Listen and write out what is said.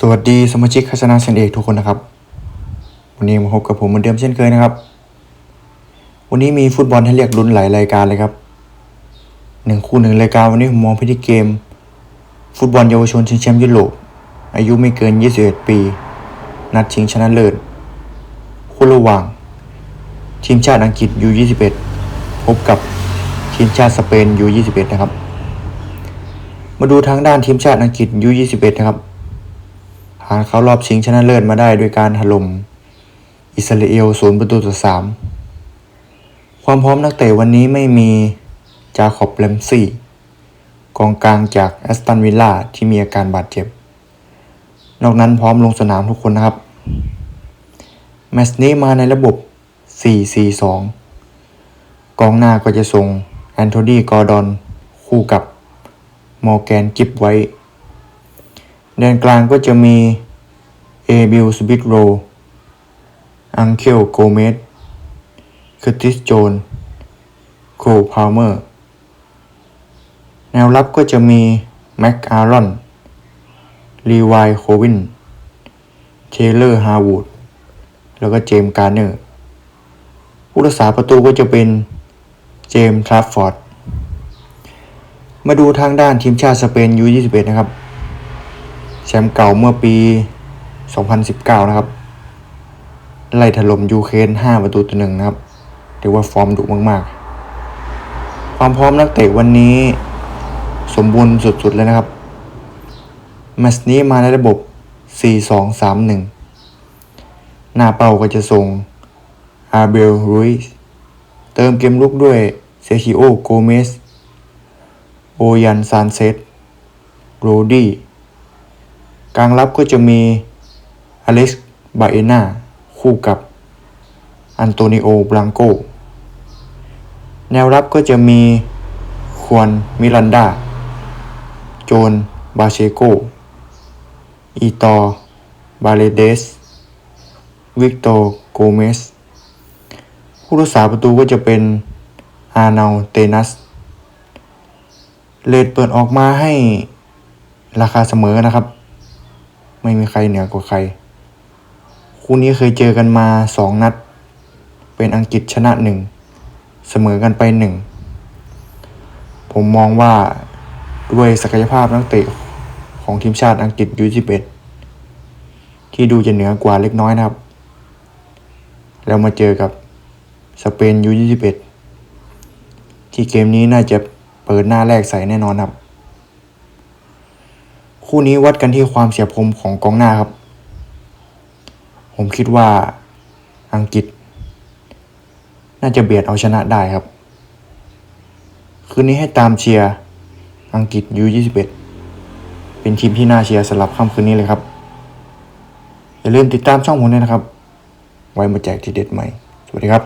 สวัสดีสมาชิกคณะเซนเอกทุกคนนะครับ วันนี้มาพบกับผมเหมือนเดิมเช่นเคยนะครับ วันนี้มีฟุตบอลให้เรียกลุ้นหลายรายการเลยครับหนึ่งคู่หนึ่งรายการวันนี้ผมมองไปที่เกม ฟุตบอลเยาวชนชิงแชมป์ยุโรปอายุไม่เกิน 21 ปี นัดชิงชนะเลิศคู่ระหว่าง ทีมชาติอังกฤษ U21 พบกับทีมชาติสเปน U21 นะครับ มาดูทางด้านทีมชาติอังกฤษ U21 นะครับ ผ่านเข้ารอบชิงชนะเลิศมาได้โดยการถล่มอิสราเอลศูนย์ประตูต่อสามความพร้อมนักเตะวันนี้ไม่มีจาขอบแลมซี่กองกลางจากแอสตันวิลล่าที่มีอาการบาดเจ็บ นอกนั้นพร้อมลงสนามทุกคนนะครับ แมตช์นี้มาในระบบ 4-4-2 กองหน้าก็จะส่งแอนโทนีกอร์ดอนคู่กับมอร์แกนกิฟไว้ แดนกลางก็จะมีเอบิลสบิทโรอังเคลโกเมสค r ติสโจนโคพาวเมอร์ แนวรับก็จะมี แม็กอารอนลีวายโควิน เทเลอร์ฮาวูด แล้วก็เจมส์การ์เนอร์ ผู้รักษาประตูก็จะเป็นเจมส์ทรัฟฟอร์ด มาดูทางด้านทีมชาติสเปน U21 นะครับ แชมป์เก่าเมื่อปี 2019 นะครับ ไล่ถล่มยูเครน5ประตูต่อหนึ่งนะครับเรียกว่าฟอร์มดุมากๆ ความพร้อมนักเตะวันนี้ สมบูรณ์สุดๆเลยนะครับแมตช์นี้มาในระบบ 4-2-3-1 หน้าเป้าก็จะส่งอาเบลรุยส์เติมเกมลุกด้วยเซคิโอโกเมสโอยันซานเซตโรดี้ กลางรับก็จะมีอเล็กซ์บาเอนาคู่กับอันโตนิโอบลังโก แนวรับก็จะมีควอนมิรันดา โจน บาเชโก อีตอ บาเลเดส วิกโตโกเมส ผู้รักษาประตูก็จะเป็นอาเนาเตนัส เลดเปิดออกมาให้ราคาเสมอนะครับ ไม่มีใครเหนือกว่าใคร คู่นี้เคยเจอกันมาสองนัด เป็นอังกฤษชนะหนึ่งเสมอกันไปหนึ่งผมมองว่าด้วยศักยภาพนักเตะของทีมชาติอังกฤษยู21ที่ดูจะเหนือกว่าเล็กน้อยนะครับ แล้วมาเจอกับสเปนยู21ที่เกมนี้น่าจะเปิดหน้าแรกใส่แน่นอนครับ คู่นี้วัดกันที่ความเฉียบคมของกองหน้าครับ ผมคิดว่าอังกฤษ น่าจะเบียดเอาชนะได้ครับ คืนนี้ให้ตามเชียร์อังกฤษ U21 เป็นทีมที่น่าเชียร์สำหรับค่ำคืนนี้เลยครับ อย่าลืมติดตามช่องผมด้วยนะครับ ไว้มาแจกทีเด็ดใหม่ สวัสดีครับ